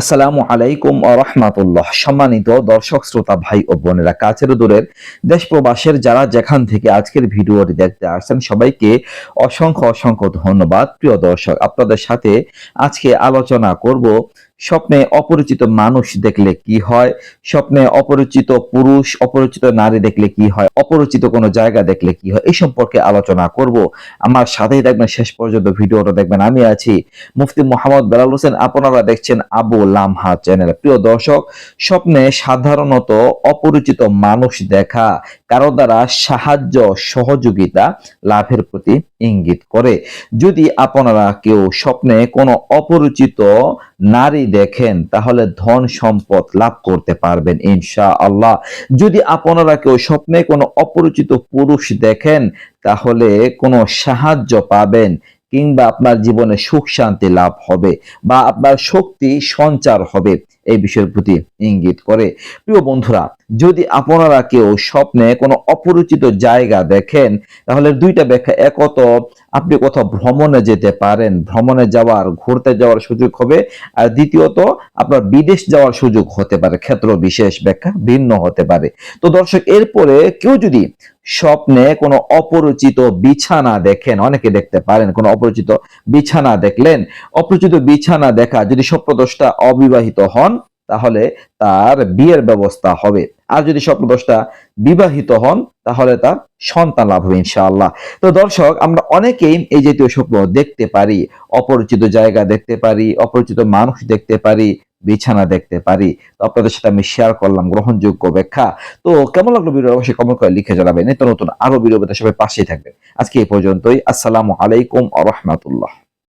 আসসালামু আলাইকুম রহমাতুল্লাহ। সম্মানিত দর্শক, শ্রোতা, ভাই ও বোনেরা, কাছের দূরের দেশ প্রবাসের যারা যেখান থেকে আজকের ভিডিওটি দেখতে আসছেন, সবাইকে অসংখ্য অসংখ্য ধন্যবাদ। প্রিয় দর্শক, আপনাদের সাথে আজকে আলোচনা করব স্বপ্নে অপরিচিত মানুষ দেখলে কি হয়? স্বপ্নে অপরিচিত পুরুষ, অপরিচিত নারী দেখলে কি হয়? অপরিচিত কোনো জায়গা দেখলে কি হয়? এই সম্পর্কে আলোচনা করব। আমার সাথেই দেখবেন শেষ পর্যন্ত ভিডিওটা দেখবেন। আমি আছি মুফতি মোহাম্মদ বেলাল হোসেন। আপনারা দেখছেন আবু লামহা চ্যানেল। প্রিয় দর্শক, স্বপ্নে সাধারণত অপরিচিত মানুষ দেখা কারও দ্বারা সাহায্য সহযোগিতা লাভের প্রতি ইঙ্গিত করে। যদি আপনারা কেউ স্বপ্নে কোনো অপরিচিত নারী দেখেন, তাহলে ধন সম্পদ লাভ করতে পারবেন ইনশা আল্লাহ যদি আপনারা কেউ স্বপ্নে কোনো অপরিচিত পুরুষ দেখেন, তাহলে কোনো সাহায্য পাবেন, কিংবা আপনার জীবনে সুখ শান্তি লাভ হবে, বা আপনার শক্তি সঞ্চার হবে, এই বিষয়ের প্রতি ইঙ্গিত করে। প্রিয় বন্ধুরা যদি আপনারা কেউ স্বপ্নে কোনো অপরিচিত জায়গা দেখেন, তাহলে দুইটা ব্যাখ্যা একত, আপনি কোথাও ভ্রমণে যেতে পারেন, ভ্রমণে যাওয়ার, ঘুরতে যাওয়ার সুযোগ হবে, আর দ্বিতীয়ত, আপনার বিদেশ যাওয়ার সুযোগ হতে পারে, ক্ষেত্র বিশেষ ব্যাখ্যা ভিন্ন হতে পারে। তো দর্শক, এরপরে কেউ যদি স্বপ্নে কোনো অপরিচিত বিছানা দেখেন, অনেকে দেখতে পারেন, কোনো অপরিচিত বিছানা দেখলেন, অপরিচিত বিছানা দেখা যদি স্বপ্নদোষটা অবিবাহিত হন তাহলে তার বিয়ের ব্যবস্থা হবে। আর যদি স্বপ্নদোষটা বিবাহিত হন, তাহলে তার সন্তান লাভ হবে ইনশাআল্লাহ। তো দর্শক, আমরা অনেকেই এই জাতীয় স্বপ্ন দেখতে পারি, অপরিচিত জায়গা দেখতে পারি, অপরিচিত মানুষ দেখতে পারি, বিছানা দেখতে পারি। তো আপনাদের সাথে আমি শেয়ার করলাম গ্রহণযোগ্য ব্যাখ্যা। তো কেমন লাগল ভিডিও অবশ্যই কমেন্ট করে লিখে জানাবেন। নিত্য নতুন আরও ভিডিও সবাই পাশেই থাকবেন। আজকে এই পর্যন্তই। আসসালামু আলাইকুম আ রহমাতুল্লাহ।